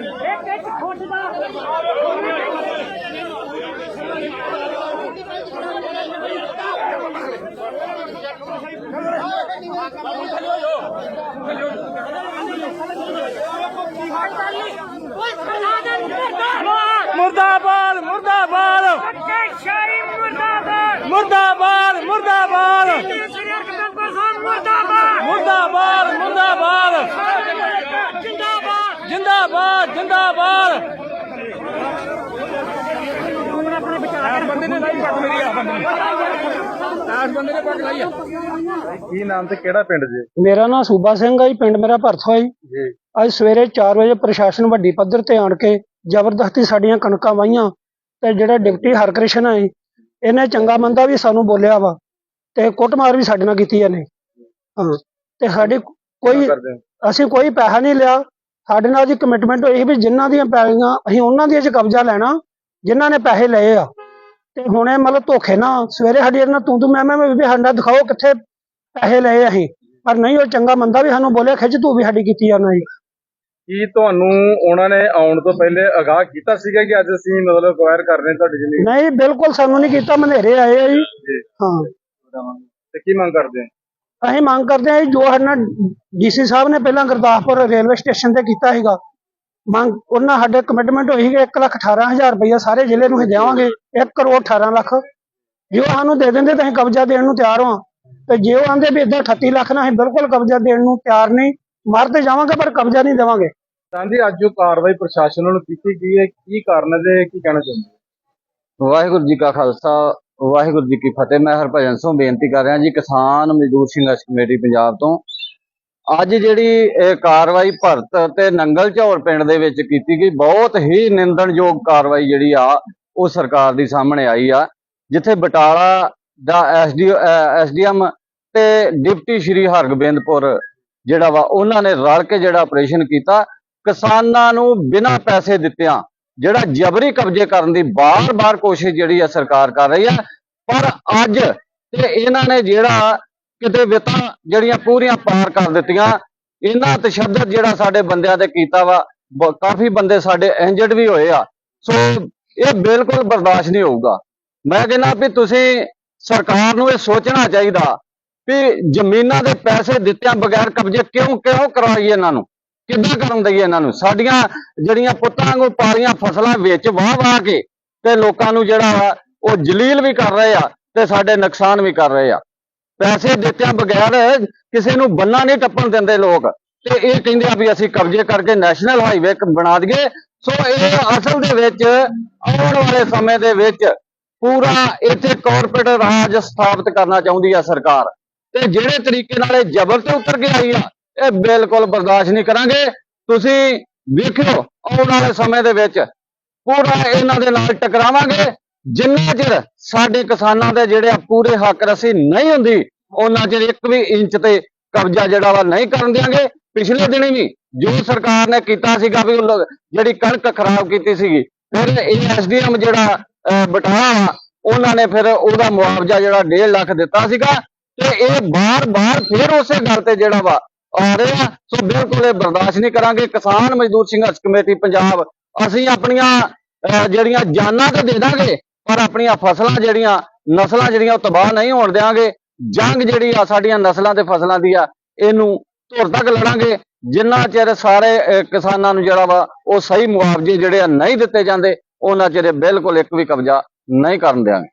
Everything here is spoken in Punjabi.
ਇੱਕ ਇੱਕ ਫੁੱਟ ਦਾ। ਮੁਰਦਾਬਾਦ ਮੁਰਦਾਬਾਦ। ਸ਼ਾਹੀ ਮੁਰਦਾਬਾਦ। ਮੁਰਦਾਬਾਦ ਮੁਰਦਾਬਾਦ। ਸ੍ਰੀ ਮੁਰਦਾਬਾਦ। ਮੁਰਦਾਬਾਦ ਮੁਰਦਾਬਾਦ। ਜਿੰਦਾਬਾਦ ਜਿੰਦਾਬਾਦ। ਜਿੰਦਾਬਾਦ ਇਸ ਬੰਦੇ ਨੇ ਲਾਈ ਪੱਟ ਮੇਰੀ ਆ ਬੰਦੇ ਨੇ। ਇਸ ਬੰਦੇ ਨੇ ਪੱਟ ਲਾਈ ਆ। ਕੀ ਨਾਮ ਤੇ ਕਿਹੜਾ ਪਿੰਡ ਜੀ? ਮੇਰਾ ਨਾਮ ਸੂਬਾ ਸਿੰਘ ਹੈ ਜੀ ਪਿੰਡ ਮੇਰਾ ਭਰਥਾ ਜੀ। ਜੀ। ਅੱਜ ਸਵੇਰੇ 4 ਵਜੇ ਪ੍ਰਸ਼ਾਸਨ ਵੱਡੀ ਪੱਧਰ ਤੇ ਆਣ ਕੇ ਜ਼ਬਰਦਸਤੀ ਸਾਡੀਆਂ ਕਣਕਾਂ ਵਾਹੀਆਂ ਤੇ ਜਿਹੜਾ ਡਿਪਟੀ ਹਰਕ੍ਰਿਸ਼ਨ ਹੈ ਜੀ, ਇਹਨੇ ਚੰਗਾ ਮੰਦਾ ਵੀ ਸਾਨੂੰ ਬੋਲਿਆ ਵਾ ਤੇ ਕੁੱਟਮਾਰ ਵੀ ਸਾਡੇ ਨਾਲ ਕੀਤੀ ਇਹਨੇ। ਹਾਂ ਤੇ ਸਾਡੀ ਕੋਈ ਅਸੀਂ ਕੋਈ ਪੈਸਾ ਨਹੀਂ ਲਿਆ ਸਾਡੇ ਨਾਲ ਜੀ ਕਮਿਟਮੈਂਟ ਹੋਈ ਵੀ ਜਿਨ੍ਹਾਂ ਦੀਆਂ ਪੈਲੀਆਂ ਅਸੀਂ ਉਹਨਾਂ ਦੀਆਂ 'ਚ ਕਬਜ਼ਾ ਲੈਣਾ ਜਿਨ੍ਹਾਂ ਨੇ ਪੈਸੇ ਲਏ ਆ। ਤੇ ਹੁਣ ਮਤਲਬ ਧੋਖੇ ਨਾਲ ਸਵੇਰੇ ਸਾਡੀ ਇਹਨਾਂ ਤੂੰ ਤੂੰ ਮੈਂ ਮੈਂ ਵੀ ਸਾਡਾ ਦਿਖਾਓ ਕਿੱਥੇ ਪੈਸੇ ਲਏ ਅਸੀਂ। ਪਰ ਨਹੀਂ ਉਹ ਚੰਗਾ ਮੰਦਾ ਵੀ ਸਾਨੂੰ ਬੋਲਿਆ ਖਿੱਚ ਤੂੰ ਵੀ ਸਾਡੀ ਕੀਤੀ ਉਹਨਾਂ ਜੀ ਕੀ ਤੁਹਾਨੂੰ ਉਹਨਾਂ ਨੇ ਆਉਣ ਤੋਂ ਪਹਿਲੇ ਅਗਾਹ ਕੀਤਾ ਸੀਗਾ ਕਿ ਅੱਜ ਅਸੀਂ ਮਤਲਬ ਅਕਵਾਇਰ ਕਰ ਰਹੇ ਤੁਹਾਡੀ ਜ਼ਮੀਨ? ਨਹੀਂ ਬਿਲਕੁਲ ਸਾਨੂੰ ਨਹੀਂ ਕੀਤਾ ਮਨੇਰੇ ਆਏ ਆ ਜੀ। ਹਾਂ। ਤੇ ਕੀ ਮੰਗ ਕਰਦੇ ਹੋ? ਅਸੀਂ ਮੰਗ ਕਰਦੇ ਹਾਂ ਜੀ, ਜੋ ਸਾਡੇ ਡੀਸੀ ਸਾਹਿਬ ਨੇ ਪਹਿਲਾਂ ਗੁਰਦਾਸਪੁਰ ਰੇਲਵੇ ਸਟੇਸ਼ਨ ਤੇ ਕੀਤਾ ਸੀਗਾ ਮੰਗ ਉਹਨਾਂ ਸਾਡੇ ਕਮਿਟਮੈਂਟ ਹੋਈ ਕਿ 1 ਲੱਖ 18000 ਰੁਪਈਆ ਸਾਰੇ ਜ਼ਿਲ੍ਹੇ ਨੂੰ ਹੀ ਦੇਵਾਂਗੇ 1 ਕਰੋੜ 18 ਲੱਖ। ਜੇ ਉਹ ਸਾਨੂੰ ਦੇ ਦਿੰਦੇ ਤਾਂ ਅਸੀਂ ਕਬਜ਼ਾ ਦੇਣ ਨੂੰ ਤਿਆਰ ਹਾਂ। ਤੇ ਜੇ ਉਹ ਆਂਦੇ ਵੀ ਇਦਾਂ 38 ਲੱਖ ਨਾਲ ਅਸੀਂ ਬਿਲਕੁਲ ਕਬਜ਼ਾ ਦੇਣ ਨੂੰ ਤਿਆਰ ਨਹੀਂ ਮਰ ਤੇ ਜਾਵਾਂਗੇ ਪਰ ਕਬਜ਼ਾ ਨਹੀਂ ਦੇਵਾਂਗੇ। ਤਾਂ ਜੀ ਅੱਜ ਜੋ ਕਾਰਵਾਈ ਪ੍ਰਸ਼ਾਸਨ ਵੱਲੋਂ ਕੀਤੀ ਗਈ ਹੈ ਕੀ ਕਾਰਨ ਹੈ ਤੇ ਕੀ ਕਹਿਣਾ ਚਾਹੁੰਦੇ? ਵਾਹਿਗੁਰੂ ਜੀ ਕਾ ਖਾਲਸਾ ਵਾਹਿਗੁਰੂ ਜੀ ਕੀ ਫਤਿਹ। ਮੈਂ ਹਰਭਜਨ ਸਿੰਘ ਬੇਨਤੀ ਕਰ ਰਿਹਾ ਜੀ, ਕਿਸਾਨ ਮਜ਼ਦੂਰ ਸੰਘਰਸ਼ ਕਮੇਟੀ ਪੰਜਾਬ ਤੋਂ। ਅੱਜ ਜਿਹੜੀ ਇਹ ਕਾਰਵਾਈ ਭਰਤ ਤੇ ਨੰਗਲ ਝੌਰ ਪਿੰਡ ਦੇ ਵਿੱਚ ਕੀਤੀ ਗਈ, ਬਹੁਤ ਹੀ ਨਿੰਦਣਯੋਗ ਕਾਰਵਾਈ ਜਿਹੜੀ ਆ, ਉਹ ਸਰਕਾਰ ਦੀ ਸਾਹਮਣੇ ਆਈ ਆ, ਜਿੱਥੇ ਬਟਾਲਾ ਦਾ ਐਸਡੀ ਐਸਡੀਐਮ ਤੇ ਡਿਪਟੀ ਸ਼੍ਰੀ ਹਰਗੋਬਿੰਦਪੁਰ ਜਿਹੜਾ ਵਾ, ਉਹਨਾਂ ਨੇ ਰਲ ਕੇ ਜਿਹੜਾ ਆਪਰੇਸ਼ਨ ਕੀਤਾ। ਕਿਸਾਨਾਂ ਨੂੰ ਬਿਨਾਂ ਪੈਸੇ ਦਿੱਤਿਆਂ ਜਿਹੜਾ ਜਬਰੀ ਕਬਜ਼ੇ ਕਰਨ ਦੀ ਬਾਰ-ਬਾਰ ਕੋਸ਼ਿਸ਼ ਜਿਹੜੀ ਆ ਸਰਕਾਰ ਕਰ ਰਹੀ ਆ, ਪਰ ਅੱਜ ਤੇ ਇਹਨਾਂ ਨੇ ਜਿਹੜਾ ਕਿਤੇ ਵਿਤਾਂ ਜਿਹੜੀਆਂ ਪੂਰੀਆਂ ਪਾਰ ਕਰ ਦਿੱਤੀਆਂ, ਇਹਨਾਂ ਤਸ਼ੱਦਦ ਜਿਹੜਾ ਸਾਡੇ ਬੰਦਿਆਂ ਤੇ ਕੀਤਾ ਵਾ ਕਾਫੀ ਬੰਦੇ ਸਾਡੇ ਇੰਜਰਡ ਵੀ ਹੋਏ ਆ। ਸੋ ਇਹ ਬਿਲਕੁਲ ਬਰਦਾਸ਼ਤ ਨਹੀਂ ਹੋਊਗਾ। ਮੈਂ ਕਹਿੰਦਾ ਵੀ ਤੁਸੀਂ ਸਰਕਾਰ ਨੂੰ ਇਹ ਸੋਚਣਾ ਚਾਹੀਦਾ ਵੀ ਜ਼ਮੀਨਾਂ ਦੇ ਪੈਸੇ ਦਿੱਤਿਆਂ ਬਗੈਰ ਕਬਜ਼ੇ ਕਿਉਂ ਕਿਉਂ ਕਰਵਾਈਏ ਇਹਨਾਂ ਨੂੰ? ਕਿੱਦਾਂ ਕਰਨ ਦਈਏ ਇਹਨਾਂ ਨੂੰ? ਸਾਡੀਆਂ ਜਿਹੜੀਆਂ ਪੁੱਤਾਂ ਵਾਂਗੂ ਪਾਲੀਆਂ ਫਸਲਾਂ ਵਿੱਚ ਵਾਹ ਵਾਹ ਕੇ ਤੇ ਲੋਕਾਂ ਨੂੰ ਜਿਹੜਾ ਵਾ, ਉਹ ਜਲੀਲ ਵੀ ਕਰ ਰਹੇ ਆ ਤੇ ਸਾਡੇ ਨੁਕਸਾਨ ਵੀ ਕਰ ਰਹੇ ਆ। ਪੈਸੇ ਦਿੱਤਿਆਂ ਬਗੈਰ ਕਿਸੇ ਨੂੰ ਬੰਨਾ ਨਹੀਂ ਟੱਪਣ ਦਿੰਦੇ ਲੋਕ। ਤੇ ਇਹ ਕਹਿੰਦੇ ਆ ਵੀ ਅਸੀਂ ਕਬਜ਼ੇ ਕਰਕੇ ਨੈਸ਼ਨਲ ਹਾਈਵੇ ਬਣਾ ਦਈਏ। ਸੋ ਇਹ ਅਸਲ ਦੇ ਵਿੱਚ ਆਉਣ ਵਾਲੇ ਸਮੇਂ ਦੇ ਵਿੱਚ ਪੂਰਾ ਇੱਥੇ ਕਾਰਪੋਰੇਟ ਰਾਜ ਸਥਾਪਿਤ ਕਰਨਾ ਚਾਹੁੰਦੀ ਆ ਸਰਕਾਰ। ਤੇ ਜਿਹੜੇ ਤਰੀਕੇ ਨਾਲ ਇਹ ਜ਼ਬਰ ਤੇ ਉਤਰ ਕੇ ਆਈ ਆ ਇਹ ਬਿਲਕੁਲ ਬਰਦਾਸ਼ਤ ਨਹੀਂ ਕਰਾਂਗੇ। ਤੁਸੀਂ ਵੇਖਿਓ ਆਉਣ ਵਾਲੇ ਸਮੇਂ ਦੇ ਵਿੱਚ ਪੂਰਾ ਇਹਨਾਂ ਦੇ ਨਾਲ ਟਕਰਾਵਾਂਗੇ। ਜਿੰਨਾ ਚਿਰ ਸਾਡੇ ਕਿਸਾਨਾਂ ਦੇ ਜਿਹੜੇ ਆ ਪੂਰੇ ਹੱਕ ਰਸੀ ਨਹੀਂ ਹੁੰਦੀ ਉਹਨਾਂ ਚਿਰ ਇੱਕ ਵੀ ਇੰਚ ਤੇ ਕਬਜ਼ਾ ਜਿਹੜਾ ਵਾ ਨਹੀਂ ਕਰਨ ਦਿਆਂਗੇ। ਪਿਛਲੇ ਦਿਨੀ ਵੀ ਜੋ ਸਰਕਾਰ ਨੇ ਕੀਤਾ ਸੀਗਾ ਵੀ ਜਿਹੜੀ ਕਣਕ ਖਰਾਬ ਕੀਤੀ ਸੀਗੀ ਫਿਰ ਇਹ ਐਸਡੀਐਮ ਜਿਹੜਾ ਅਹ, ਬਟਾਲਾ ਵਾ, ਉਹਨਾਂ ਨੇ ਫਿਰ ਉਹਦਾ ਮੁਆਵਜ਼ਾ ਜਿਹੜਾ 1.5 ਲੱਖ ਦਿੱਤਾ ਸੀਗਾ ਤੇ ਇਹ ਬਾਰ-ਬਾਰ ਫਿਰ ਉਸੇ ਗੱਲ ਤੇ ਜਿਹੜਾ ਵਾ ਆ ਰਹੇ ਸੋ ਬਿਲਕੁਲ ਇਹ ਬਰਦਾਸ਼ਤ ਨਹੀਂ ਕਰਾਂਗੇ। ਕਿਸਾਨ ਮਜ਼ਦੂਰ ਸੰਘਰਸ਼ ਕਮੇਟੀ ਪੰਜਾਬ ਅਸੀਂ ਆਪਣੀਆਂ ਅਹ, ਜਿਹੜੀਆਂ ਜਾਨਾਂ ਤਾਂ ਦੇ ਦਾਂਗੇ ਪਰ ਆਪਣੀਆਂ ਫਸਲਾਂ ਜਿਹੜੀਆਂ ਨਸਲਾਂ ਜਿਹੜੀਆਂ ਉਹ ਤਬਾਹ ਨਹੀਂ ਹੋਣ ਦਿਆਂਗੇ। ਜੰਗ ਜਿਹੜੀ ਆ ਸਾਡੀਆਂ ਨਸਲਾਂ ਤੇ ਫਸਲਾਂ ਦੀ ਆ ਇਹਨੂੰ ਧੁਰ ਤੱਕ ਲੜਾਂਗੇ। ਜਿੰਨਾ ਚਿਰ ਸਾਰੇ ਕਿਸਾਨਾਂ ਨੂੰ ਜਿਹੜਾ ਵਾ ਉਹ ਸਹੀ ਮੁਆਵਜ਼ੇ ਜਿਹੜੇ ਆ ਨਹੀਂ ਦਿੱਤੇ ਜਾਂਦੇ ਉਹਨਾਂ ਚਿਰ ਬਿਲਕੁਲ ਇੱਕ ਵੀ ਕਬਜ਼ਾ ਨਹੀਂ ਕਰਨ ਦਿਆਂਗੇ।